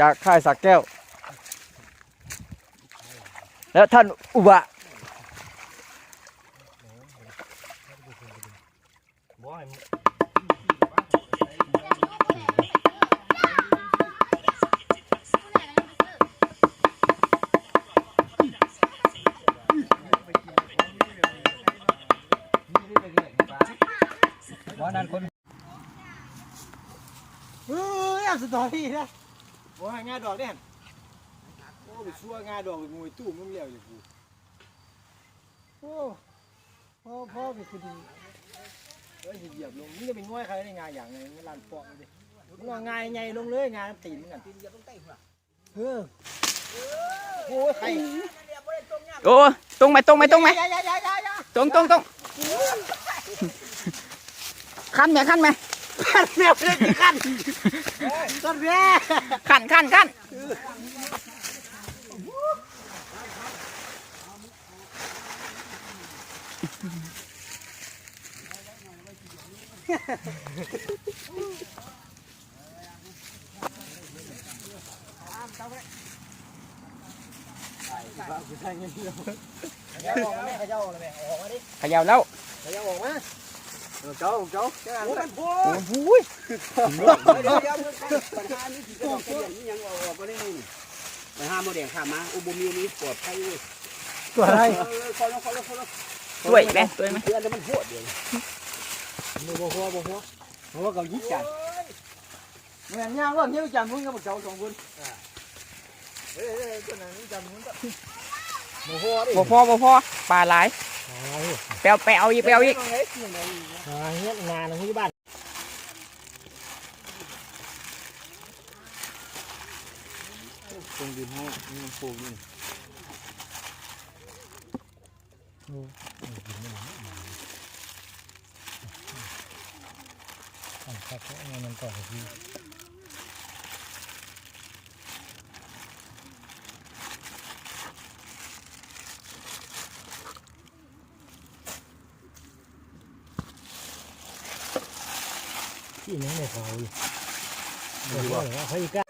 จากค่ายสักแก้ว และท่านอุบะว่านั่นคนเฮ้ยสตอรี่นะ บ่ให้งาดอกเด่นโอ้ไปชั่วงาดอกไปมวยตู้มึงเลี้ยวอยู่กูโอ้พ่อพ่อไปคือดีเฮ้ยเหยียบลงมึงจะเป็นง่อยใครได้งาอย่างไงมึงลานปอกเลยดิมึงเอางาใหญ่ลงเลยงาตีนมึงกันเออโอ้ยใครโอ้ตรงไหมตรงไหมตรงไหมอย่าอย่าอย่าอย่าอย่าตรงตรงตรงขั้นไหมขั้นไหม ขันแมวเลยขันต้นแม่ขั้นขั้นขั้นขยับออกมาแม่ขยาแม่ออกมาดิขย่าแล้วขยับออกมา เจ้าเจ้าเจ้าโอ้มันพูโอ้ดโหเดี๋ยวเดี๋ยวปัญหานี้ที่จะต้องเปลี่ยนนี่ยังออกมาได้นี่ไปห้าโมเดลข้ามาอุบมีนี้ปลอดภัยเว้ยตัวอะไรเออคอยลงคอยลงคอยลงช่วยอีกไหมช่วยไหมเพื่อนแล้วมันโหดเดี๋ยวบ่บ่หัวบ่หัวหัวเขายิ่งใหญ่เหมือนย่างว่าเงี้ยจำมึงกับเจ้าสองคนเฮ้ยเฮ้ยตัวนั้นจำมึงก็บ่หัวดิบ่พอบ่พอปลาหลาย แปลวแปลวอีกแปลวอีกอ่าเฮ็ดงานที่บ้านตรงดินห้องมันปลูกอยู่ครับมันต่อที่ ที่นี่ไม่พออยู่บอกว่า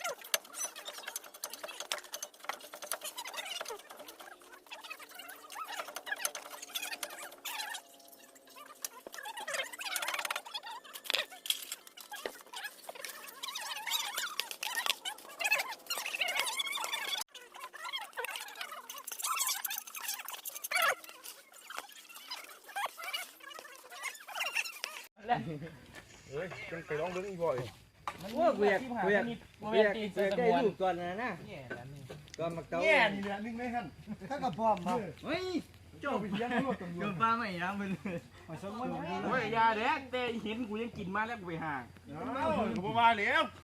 เขาอีกไปลองเบิ้งอีบ่อยโอ้กูอยากกูอยากกูอยากกูอยากได้ลูกก่อนนะนะก่อนมาเต้าแง่นี่แหละนึงไม่ทันถ้ากับพ่อมาเฮ้ยเจ้าไปเลี้ยงรถตำรวจปลาไม่ยังไปเลยโอ้ยยาแดกแต่เห็นกูยังกินมาแล้วกูไปห่างกูบ่ว่าแล้ว